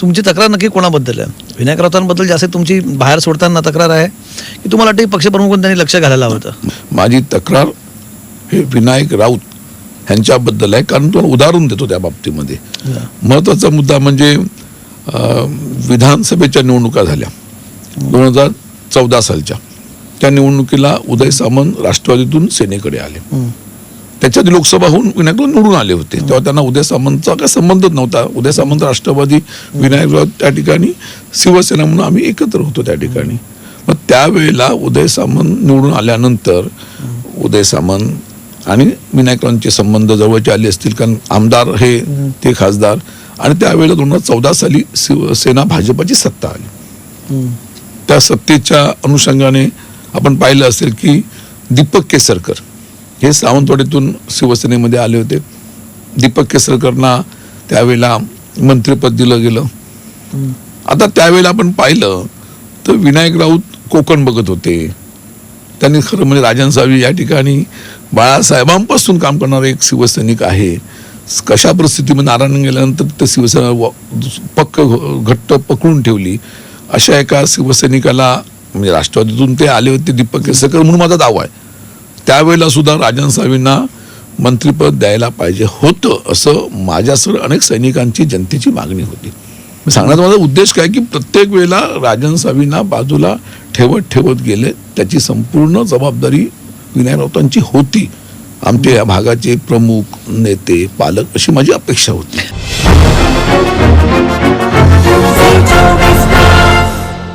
तुमची तक्रार नक्की कोणाबद्दल आहे? विनायक राऊतांबद्दल जास्त तुमची बाहेर सोडताना तक्रार आहे की तुम्हाला वाटतं की पक्षप्रमुख म्हणून त्यांनी लक्ष घालायला हवं होतं? माझी तक्रार हे विनायक राऊत ह्यांच्याबद्दल आहे कारण तुम्हाला उदाहरण देतो त्या बाबतीमध्ये. महत्त्वाचा मुद्दा म्हणजे विधानसभेच्या निवडणुका झाल्या. दोन हजार चौदा सालच्या. त्या निवडणुकीला उदय सामंत राष्ट्रवादीतून सेनेकडे आले. त्याच्यात लोकसभा होऊन विनायक राऊत निवडून आले होते. तेव्हा त्यांना उदय सामंतचा काही संबंधच नव्हता. उदय सामंत राष्ट्रवादी विनायक राऊत त्या ठिकाणी शिवसेना म्हणून आम्ही एकत्र होतो त्या ठिकाणी. मग त्यावेळेला उदय सामंत निवडून आल्यानंतर उदय सामंत आणि विनायक राऊतांचे संबंध जवळचे आले असतील कारण आमदार हे ते खासदार आणि त्यावेळेला दोन हजार चौदा साली शिवसेना भाजपाची सत्ता आली. त्या सत्तेच्या अनुषंगाने आपण पाहिलं असेल की दीपक केसरकर हे सावंतवाडीतून शिवसेनेमध्ये आले होते. दीपक केसरकरना त्यावेळेला मंत्रिपद दिलं गेलं. आता त्यावेळेला आपण पाहिलं तर विनायक राऊत कोकण बघत होते. त्यांनी खरं म्हणजे राजन सावी या ठिकाणी बाळासाहेबांपासून काम करणारा एक शिवसैनिक आहे. कशा परिस्थितीमध्ये नारायण गेल्यानंतर ते शिवसेना व- पक्क घट्ट पकडून ठेवली. अशा एका शिवसैनिकाला म्हणजे राष्ट्रवादीतून ते आले होते दीपक केसरकर म्हणून माझा दावा आहे. त्यावेळेला सुद्धा राजन सावींना मंत्रिपद द्यायला पाहिजे होतं असं माझ्यासह अनेक सैनिकांची जनतेची मागणी होती. मी सांगण्याचा माझा उद्देश काय की प्रत्येक वेळेला राजन सावींना बाजूला ठेवत ठेवत गेले त्याची संपूर्ण जबाबदारी विनायक राऊतांची होती. आमच्या या भागाचे प्रमुख नेते पालक अशी माझी अपेक्षा होती.